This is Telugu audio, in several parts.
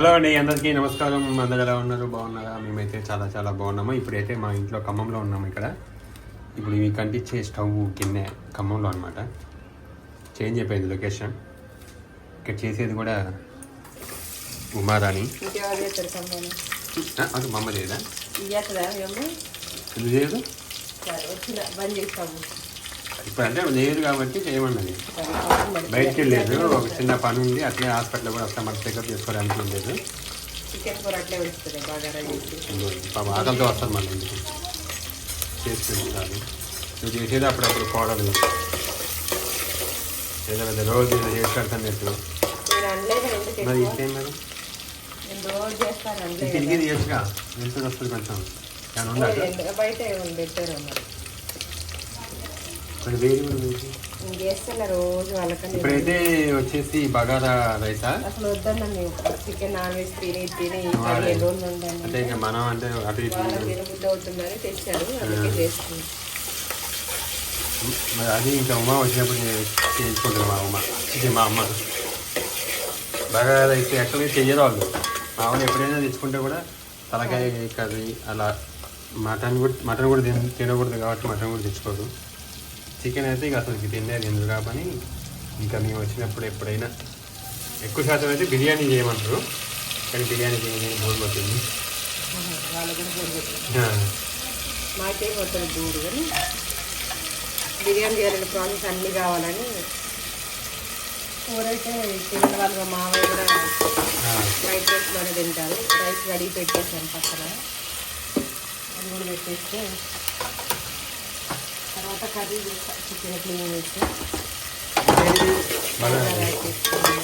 హలో అండి అందరికీ నమస్కారం. అందరు ఎలా ఉన్నారు? బాగున్నారా? మేమైతే చాలా చాలా బాగున్నాము. ఇప్పుడైతే మా ఇంట్లో ఖమ్మంలో ఉన్నాము ఇక్కడ. ఇప్పుడు ఇవి కంటించే స్టవ్ గిన్నె ఖమ్మంలో అనమాట చేంజ్ అయిపోయింది లొకేషన్. ఇక్కడ చేసేది కూడా ఉమారాణి. అది మా అమ్మ చేయదా? చేయదు? బంద్ చేస్తాము. ఇప్పుడు అంటే లేదు కాబట్టి చేయమన్నది. బయటికి వెళ్ళలేదు. ఒక చిన్న పని ఉంది. అట్లే హాస్పిటల్ కూడా వస్తాం. మరి చెకప్ చేసుకోవడానికి లేదు పాప ఆకలితో వస్తాను మళ్ళీ ఇంటికి. చేసుకుంది కాదు. నువ్వు చేసేది అప్పుడప్పుడు కోడలు ఏదో పెద్ద రోజు ఏదో చేసి పెడతాను ఎందుకు మరి? ఇంకేం అనలేదు తిరిగి తీయచ్చుగా ఎంత వస్తుంది కొంచెం. బయట వేడి రోజు వాళ్ళకని ఇప్పుడైతే వచ్చేసి బగారా రైసా? అసలు వద్దన్న చికెన్ నాన్ వెజ్ తిని తిని వాళ్ళే. పదిహేను రోజులు ఉండండి అంటే ఇంకా మనం అంటే అటు తినబుద్ధి అవుతుందని తెచ్చారు అందుకే చేస్తుంది. మరి అది ఇంకా ఉమా వచ్చినప్పుడు నేను చేయించుకుంటాను మా ఉమ్మ ఇది మా అమ్మ. బాగా అయితే యాక్చువల్గా చెయ్యరు వాళ్ళు. మామూలు ఎప్పుడైనా తెచ్చుకుంటే కూడా తలకాయ కర్రీ అలా. మటన్ కూడా మటన్ కూడా తిన తినకూడదు కాబట్టి మటన్ కూడా తెచ్చుకోదు. చికెన్ అయితే ఇక అసలు తినే తినరు కాబట్టి ఇంకా మేము వచ్చినప్పుడు ఎప్పుడైనా ఎక్కువ శాతం అయితే బిర్యానీ చేయమంటారు. కానీ బిర్యానీ చేయని బోర్డు పట్టింది మాకేం వస్తుంది దూడు కానీ బిర్యానీ చేయాలని ప్రాసెస్ అన్నీ కావాలని కూర అయితే తిన్న వాళ్ళు మామయ్య కూడా వైట్ రైస్లోనే తింటారు. రైస్ కడిగి పెట్టేసాను పక్కన. అది కూడా పెట్టేస్తే తర్వాత కర్రీ చికెన్ క్లీన్ చేసి.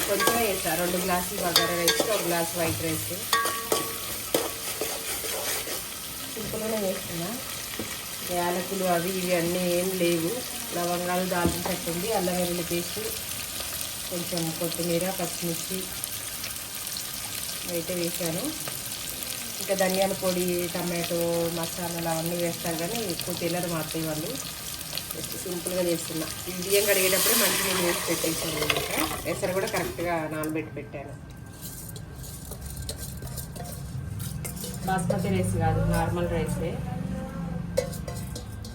కొంచెం వేసా రెండు గ్లాసులు బగారా రైస్ ఒక గ్లాస్ వైట్ రైస్. సింపుల్గానే వేస్తున్నా యాలకులు అవి ఇవి అన్నీ ఏం లేవు. లవంగాలు దాల్చిన చెట్టు ఉంది. అల్లం వెల్లుల్లి పేస్ట్ కొంచెం కొత్తిమీర పచ్చిమిర్చి అయితే వేసాను ఇంకా ధనియాల పొడి టమాటో మసాలాలు అవన్నీ వేస్తారు కానీ ఎక్కువ తినరు మా అత్తయ్య వాళ్ళు. జస్ట్ సింపుల్గా చేస్తున్నా. ఈ బియ్యం కడిగేటప్పుడే మంచి నీళ్ళు వేసి పెట్టేసాను ఇంకా ఎసరు కూడా కరెక్ట్గా నానబెట్టి పెట్టాను. బాస్మతి రైస్ కాదు నార్మల్ రైసే.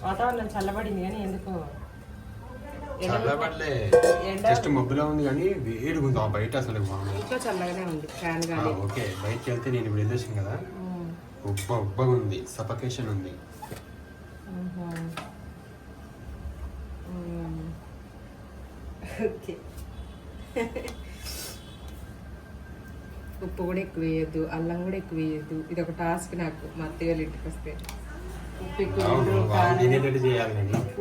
వాతావరణం చల్లబడింది కానీ ఎందుకో? జస్ట్ మబ్బులో ఉంది కానీ వేడిగా ఉంది. ఆ బయట అసలు ఇంట్లో చల్లగానే ఉంది ఫ్యాన్ ఓకే. బయటికి వెళ్తే నేను ఇప్పుడు కదా? ఉబ్బ ఉబ్బగా ఉంది. సఫకేషన్ ఉంది. ఓకే. ఉప్పు కూడా ఎక్కువ వేయద్దు అల్లం కూడా ఎక్కువ వేయద్దు. ఇది ఒక టాస్క్ నాకు మా అత్తయ్య ఇంటికి వస్తే. ఉప్పు ఎక్కువ తింటారు కారం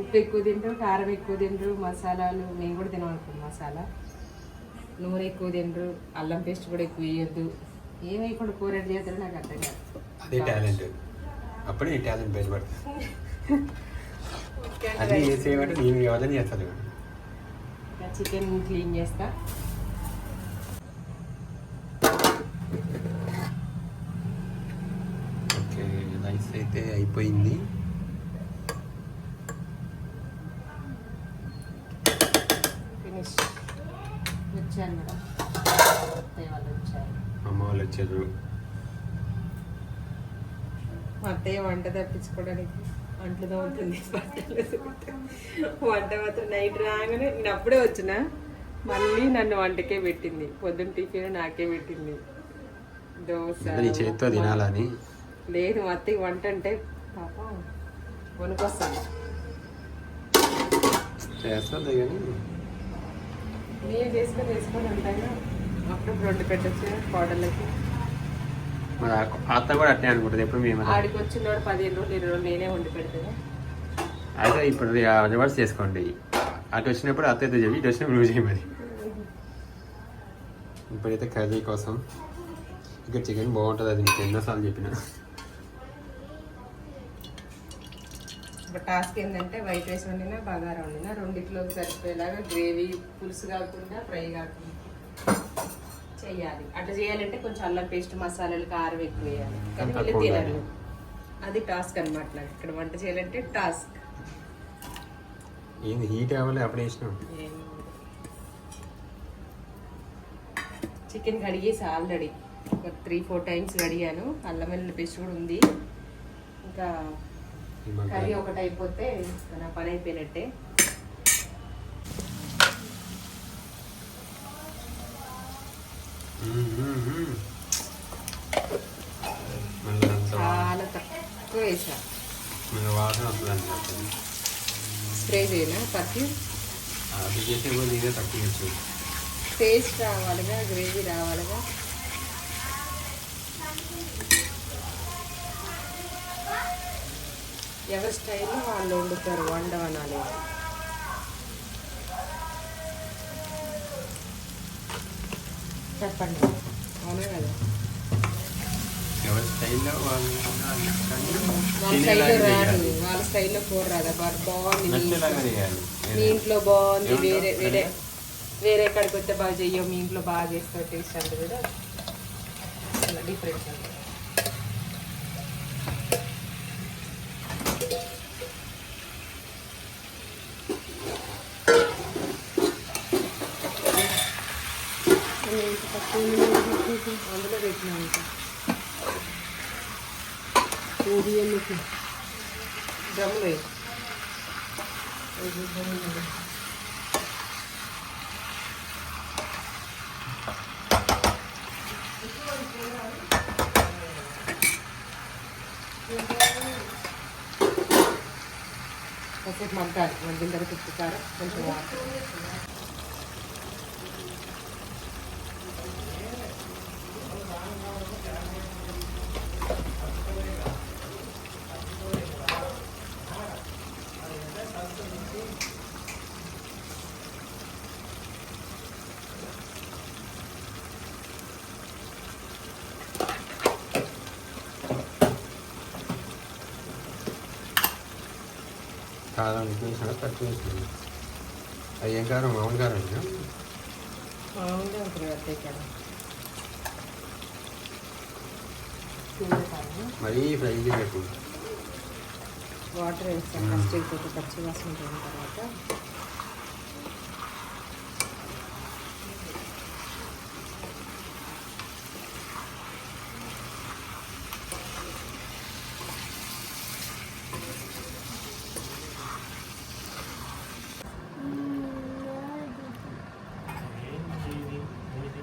ఉప్పు ఎక్కువ తింటారు కారం ఎక్కువ తింటారు మసాలాలు మేము కూడా తినమనుకోం మసాలా. నూనె ఎక్కువ తింటారు అల్లం పేస్ట్ కూడా ఎక్కువ వేయొద్దు. ఏం వేయకుండా కూర చేస్తారో నాకు అర్థం కాదు. అదే టాలెంట్. అప్పుడే టాలెంట్ బయటపడుతుంది అన్నీ చేసేవాడు నేను ఎవరైనా చేస్తాను చికెన్ క్లీన్ చేస్తా ఓకే రైస్ అయితే అయిపోయింది ఫినిష్ వచ్చాను మేడం అత్తయ్య వాళ్ళు వచ్చారు అమ్మ వాళ్ళు వచ్చారు మా అత్తయ్య వంట తప్పించుకోవడానికి వంటలు తోముతుంది బట్టలు. వంట మాత్రం నైట్ రాగానే నేను అప్పుడే వచ్చిన. మళ్ళీ నన్ను వంటకే పెట్టింది. పొద్దున్న టిఫిన్ నాకే పెట్టింది. దోశ చేతితో తినాలని లేదు మా అత్తయ్య వంట అంటే పాప వణుకొస్తాను చేస్తుంది కానీ. నేను చేసుకొని చేసుకొని ఉంటాను. అప్పుడు రెండు పెట్టచ్చు కోడళ్ళకి. అత్త కూడా అట్నే అనుకుంటుంది. ఎప్పుడు మేము ఆడికి వచ్చినోడు పదిహేను రోజులు ఇరవై రోజులు నేనే వండి పెడతాను. అయితే ఇప్పుడు రివర్స్ చేసుకోండి. అటు వచ్చినప్పుడు అత్త అయితే చెప్పి ఇటు వచ్చినప్పుడు నువ్వు చేయమని ఇప్పుడైతే కర్రీ కోసం ఇక్కడ చికెన్ బాగుంటుంది అది మీకు ఎన్నోసార్లు చెప్పిన. ఇప్పుడు టాస్క్ ఏంటంటే వైట్ రైస్ వండినా బగారా వండినా రెండిట్లోకి సరిపోయేలాగా గ్రేవీ పులుసు కాకుండా ఫ్రై కాకుండా. చెయ్యాలి అట్లా చేయాలంటే కొంచెం అల్లం పేస్ట్ మసాలాలు కారం ఎక్కువ వేయాలి. కానీ తినరు. అది టాస్క్ అనమాట నాకు. ఇక్కడ వంట చేయాలంటే టాస్క్. ఏంది హీట్ అవ్వాలి అప్పుడు వేసినాం చికెన్ కడిగేసి ఆల్రెడీ ఒక త్రీ ఫోర్ టైమ్స్ కడిగాను. అల్లం వెల్లుల్లి పేస్ట్ కూడా ఉంది. ఇంకా కర్రీ ఒకటి అయిపోతే నా పని అయిపోయినట్టే మ్మ్, మ్మ్, మ్మ్. మళ్ళీ అంత వా- చాలా తక్కువ వేసా. వాసన స్ప్రే చేయనా? పర్ఫ్యూమ్? అది చేసే కూడా ఇదే తక్కువ వచ్చింది టేస్ట్ రావాలిగా గ్రేవీ రావాలిగా? ఎవరి స్టైల్లో వాళ్ళు వండుతారు వండవనాలి? చెప్పండి. అవునా కదా. ఎవరి స్టైల్లో వాళ్ళు స్టైల్లో రాదు. వాళ్ళ స్టైల్లో కూర రాదు? బాగుంది మీ ఇంట్లో. బాగుంది? వేరే వేరే వేరే ఎక్కడికి వస్తే బాగా చెయ్యవు మీ ఇంట్లో బాగా చేస్తావు టేస్ట్ అంటే కూడా. అలా అందులో పెట్టినా ఇంకా డ్రమ్ములో వేయి. కాసేపు మగ్గాలి మగ్గిన తర్వాత ఉప్పు కారం కొంచెం వాటర్ కారం వేసినా తక్కువ వేసినా అది ఏం కారం మామూలు కారం కదా ఇక్కడ మరీ ఫ్రై చేయకు వాటర్ వేస్తాం. ఫస్ట్ ఇంకొక పచ్చి వాసన తర్వాత నాకు అన్నం వద్దు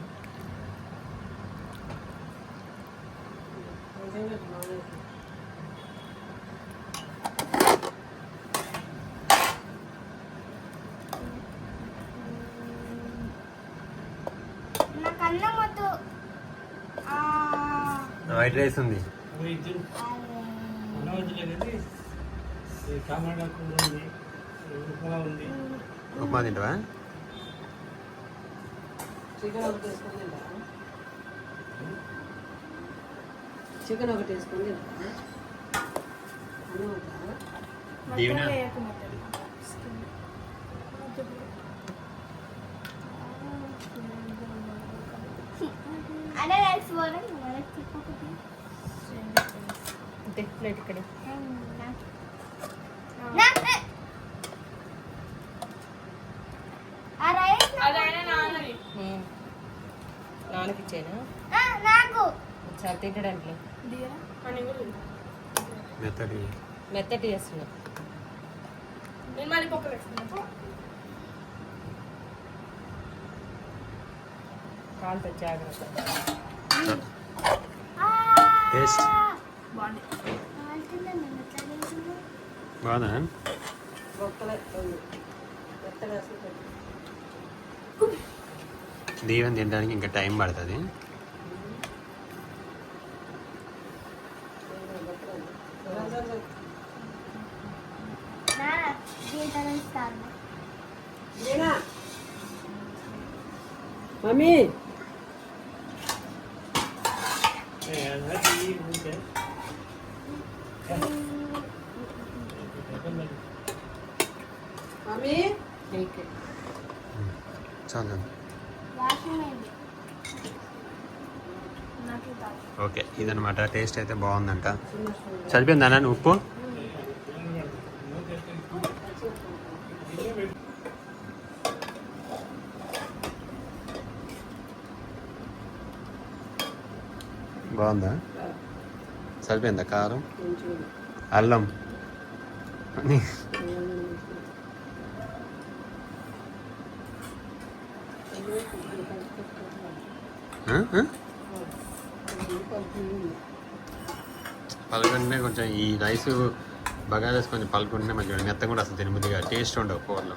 ఆ, వైట్ రైస్ ఉంది. ఉప్మా తింటావా? చికెన్ చికెన్ ఒకటి. ఇంతే ప్లేట్ ఇక్కడ. నాన్నకి ఇచ్చేనా? చాలా తింటడానికి మెత్తటి. మెత్తటి చేస్తున్నా. కాలుతో జాగ్రత్త. ఆ, టేస్ట్ పెట్టు. దీవెన తినడానికి ఇంకా టైం పడుతుంది నాన్న, గీతలు ఇస్తాను. నేనా మమ్మీ. మమ్మీ. చాలు. ఓకే ఇదనమాట టేస్ట్ అయితే బాగుందంట. నాన్న ఉప్పు? బాగుందా? సరిపోయిందా కారం? అల్లం? పలుకుంటే కొంచెం ఈ రైస్ బగా రైస్ కొంచెం పలుకుంటే మంచిగా మెత్త కూడా అసలు తినబుద్దిగా టేస్ట్ ఉండవు కూరలో.